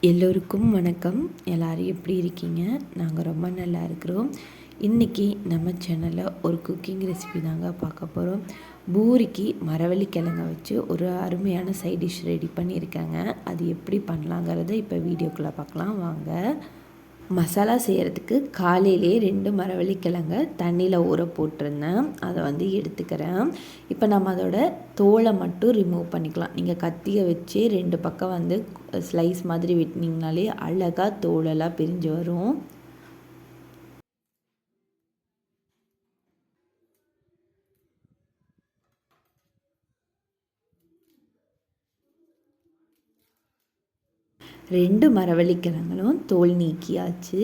எல்லோருக்கும் வணக்கம். எல்லோரும் எப்படி இருக்கீங்க? நாங்கள் ரொம்ப நல்லா இருக்கிறோம். இன்றைக்கி நம்ம சேனலில் ஒரு குக்கிங் ரெசிபி தாங்க பார்க்க போகிறோம் பூரிக்கு மரவள்ளி கிழங்க வச்சு ஒரு அருமையான சைட் டிஷ் ரெடி பண்ணியிருக்காங்க. அது எப்படி பண்ணலாங்கிறத இப்போ வீடியோக்குள்ளே பார்க்கலாம். வாங்க. மசாலா செய்கிறதுக்கு காலையிலே ரெண்டு மரவள்ளிக்கிழங்க தண்ணியில் ஊற போட்டிருந்தேன். அதை வந்து எடுத்துக்கிறேன். இப்போ நம்ம அதோட தோலை மட்டும் ரிமூவ் பண்ணிக்கலாம். நீங்கள் கத்தியை வச்சு ரெண்டு பக்கம் வந்து ஸ்லைஸ் மாதிரி வெட்டினீங்கனாலே அழகாக தோலெல்லாம் பிரிஞ்சு வரும். ரெண்டு மரவள்ளிக்கிழங்களும் தோல் நீக்கியாச்சு.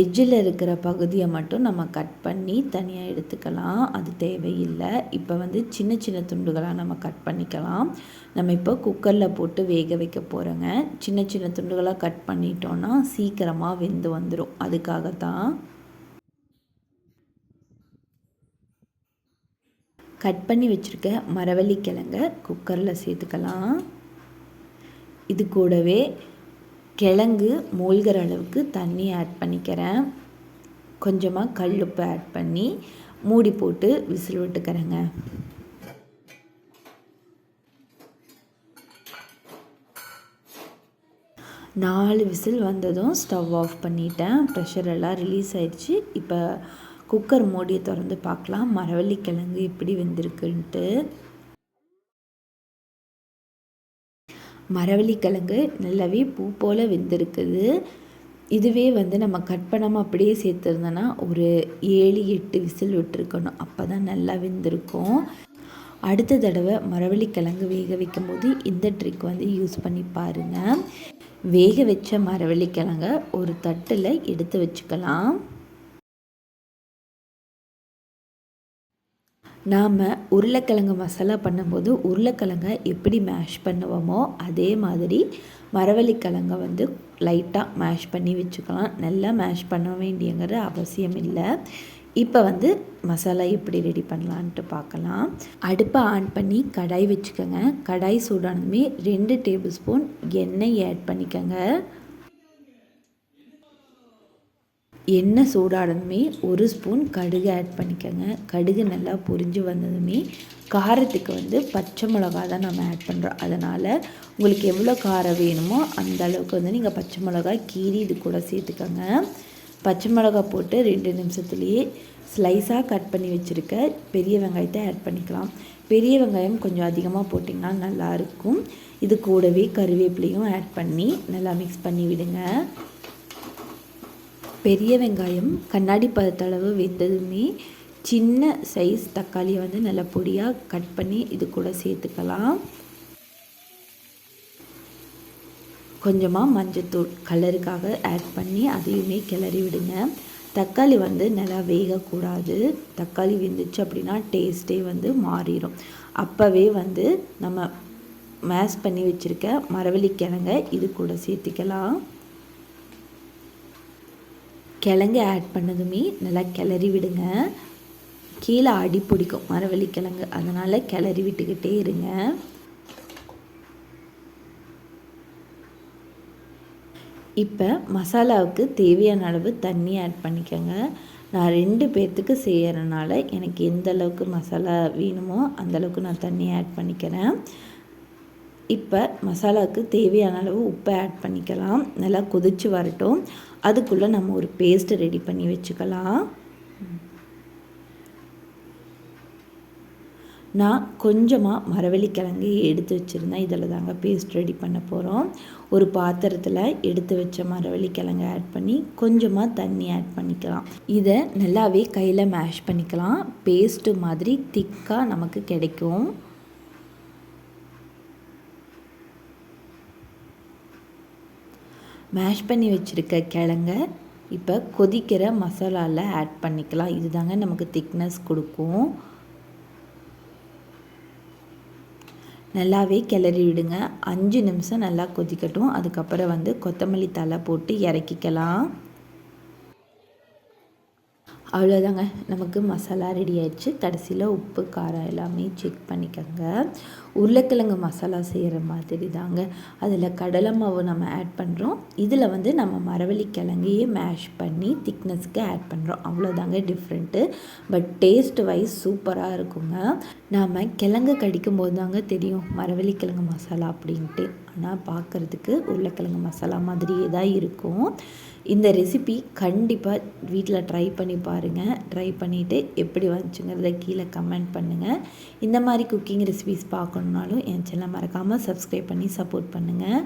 எஜ்ஜில் இருக்கிற பகுதியை மட்டும் நம்ம கட் பண்ணி தனியாக எடுத்துக்கலாம். அது தேவையில்லை. இப்போ வந்து சின்ன சின்ன துண்டுகளாக நம்ம கட் பண்ணிக்கலாம். நம்ம இப்போ குக்கரில் போட்டு வேக வைக்க போகிறோங்க. சின்ன சின்ன துண்டுகளாக கட் பண்ணிட்டோன்னா சீக்கிரமாக வெந்து வந்துடும் அதுக்காகத்தான் கட் பண்ணி வச்சுருக்க மரவள்ளிக்கிழங்க குக்கரில் சேர்த்துக்கலாம். இது கூடவே கிழங்கு மூழ்கிற அளவுக்கு தண்ணி ஆட் பண்ணிக்கிறேன். கொஞ்சமாக கல் உப்பு ஆட் பண்ணி மூடி போட்டு விசில் விட்டுக்கிறேங்க. நாலு விசில் வந்ததும் ஸ்டவ் ஆஃப் பண்ணிட்டேன். ப்ரெஷர் எல்லாம் ரிலீஸ் ஆயிடுச்சு. இப்போ குக்கர் மூடியை திறந்து பார்க்கலாம். மரவள்ளி கிழங்கு எப்படி வெந்திருக்குன்ட்டு. மரவள்ளிக்கிழங்கு நல்லாவே பூ போல் வெந்திருக்குது. இதுவே வந்து நம்ம கட் பண்ணாமல் அப்படியே சேர்த்துருந்தோன்னா ஒரு ஏழு எட்டு விசில் விட்டுருக்கணும். அப்போ தான் நல்லா வெந்திருக்கும். அடுத்த தடவை மரவள்ளிக்கிழங்கு வேக வைக்கும் போது இந்த ட்ரிக் வந்து யூஸ் பண்ணி பாருங்கள் வேக வச்ச மரவள்ளிக்கிழங்க ஒரு தட்டில் எடுத்து வச்சுக்கலாம். நாம் உருளைக்கிழங்கு மசாலா பண்ணும்போது உருளைக்கிழங்கை எப்படி மேஷ் பண்ணுவோமோ அதே மாதிரி மரவள்ளிக்கிழங்கை வந்து லைட்டாக மேஷ் பண்ணி வச்சுக்கலாம். நல்லா மேஷ் பண்ண வேண்டியங்கிற அவசியம் இல்லை. இப்போ வந்து மசாலா எப்படி ரெடி பண்ணலான்ட்டு பார்க்கலாம். அடுப்பை ஆன் பண்ணி கடாய் வச்சுக்கோங்க. கடாய் சூடானதுமே ரெண்டு டேபிள் ஸ்பூன் எண்ணெய் ஆட் பண்ணிக்கோங்க. எண்ணெய் சூடானதுமே ஒரு ஸ்பூன் கடுகு ஆட் பண்ணிக்கோங்க. கடுகு நல்லா பொரிஞ்சு வந்ததுமே காரத்துக்கு வந்து பச்சை மிளகா தான் நம்ம ஆட் பண்ணுறோம் அதனால் உங்களுக்கு எவ்வளோ காரம் வேணுமோ அந்த அளவுக்கு வந்து நீங்கள் பச்சை மிளகா கீரி இது கூட சேர்த்துக்கோங்க. பச்சை மிளகா போட்டு ரெண்டு நிமிஷத்துலேயே ஸ்லைஸாக கட் பண்ணி வச்சுருக்க பெரிய வெங்காயத்தை ஆட் பண்ணிக்கலாம். பெரிய வெங்காயம் கொஞ்சம் அதிகமாக போட்டிங்கன்னா நல்லாயிருக்கும் இது கூடவே கருவேப்பிலையும் ஆட் பண்ணி நல்லா மிக்ஸ் பண்ணி விடுங்க. பெரிய வெங்காயம் கண்ணாடி பதத்தளவு வெந்ததுமே சின்ன சைஸ் தக்காளியை வந்து நல்லா பொடியாக கட் பண்ணி இது கூட சேர்த்துக்கலாம். கொஞ்சமாக மஞ்சத்தூள் கலருக்காக ஆட் பண்ணி அதையுமே கிளறி விடுங்க. தக்காளி வந்து நல்லா வேகக்கூடாது. தக்காளி வெந்துச்சு அப்படின்னா டேஸ்ட்டே வந்து மாறிடும் அப்போவே வந்து நம்ம மேஷ் பண்ணி வச்சுருக்க மரவள்ளி கிழங்க இது கூட சேர்த்துக்கலாம். கிழங்கு ஆட் பண்ணதுமே நல்லா கிளறி விடுங்க. கீழே அடி பிடிக்கும் மரவள்ளி கிழங்கு. அதனால் கிளறி விட்டுக்கிட்டே இருங்க. இப்போ மசாலாவுக்கு தேவையான அளவு தண்ணி ஆட் பண்ணிக்கோங்க. நான் ரெண்டு பேர்த்துக்கு செய்கிறனால எனக்கு எந்த அளவுக்கு மசாலா வேணுமோ அந்தளவுக்கு நான் தண்ணி ஆட் பண்ணிக்கிறேன். இப்போ மசாலாவுக்கு தேவையான அளவு உப்பை ஆட் பண்ணிக்கலாம். நல்லா கொதித்து வரட்டும். அதுக்குள்ளே நம்ம ஒரு பேஸ்ட்டு ரெடி பண்ணி வச்சுக்கலாம். நான் கொஞ்சமாக மரவள்ளிக்கிழங்கு எடுத்து வச்சுருந்தேன். இதில் தாங்க பேஸ்ட் ரெடி பண்ண போகிறோம் ஒரு பாத்திரத்தில் எடுத்து வச்ச மரவள்ளிக்கிழங்கு ஆட் பண்ணி கொஞ்சமாக தண்ணி ஆட் பண்ணிக்கலாம். இதை நல்லாவே கையில் மேஷ் பண்ணிக்கலாம். பேஸ்ட்டு மாதிரி திக்காக நமக்கு கிடைக்கும். மேஷ் பண்ணி வச்சுருக்க கிழங்க இப்போ கொதிக்கிற மசாலாவில் ஆட் பண்ணிக்கலாம். இது தாங்க நமக்கு திக்னஸ் கொடுக்கும். நல்லாவே கிளறி விடுங்க. அஞ்சு நிமிஷம் நல்லா கொதிக்கட்டும். அதுக்கப்புறம் வந்து கொத்தமல்லி தலை போட்டு இறக்கிக்கலாம். அவ்வளோதாங்க. நமக்கு மசாலா ரெடி ஆயிடுச்சு. கடைசியில் உப்பு காரம் எல்லாமே செக் பண்ணிக்கோங்க. உருளைக்கிழங்கு மசாலா செய்கிற மாதிரி தாங்க. அதில் கடலை மாவு நம்ம ஆட் பண்ணுறோம் இதில் வந்து நம்ம மரவள்ளி கிழங்கையே மேஷ் பண்ணி திக்னஸ்க்கு ஆட் பண்ணுறோம் அவ்வளோதாங்க டிஃப்ரெண்ட்டு பட் டேஸ்ட் வைஸ் சூப்பராக இருக்குங்க. நாம் கிழங்கு கடிக்கும் போது தாங்க தெரியும். மரவள்ளி கிழங்கு மசாலா அப்படின்ட்டு. ஆனால் பார்க்குறதுக்கு உருளைக்கிழங்கு மசாலா மாதிரியே தான் இருக்கும். இந்த ரெசிபி கண்டிப்பாக வீட்டில் ட்ரை பண்ணி பாருங்கள் ட்ரை பண்ணிவிட்டு எப்படி வந்துச்சுங்கிறத கீழே கமெண்ட் பண்ணுங்கள் இந்த மாதிரி குக்கிங் ரெசிபிஸ் பார்க்கணுன்னாலும் என் சேனல் மறக்காமல் சப்ஸ்கிரைப் பண்ணி சப்போர்ட் பண்ணுங்கள்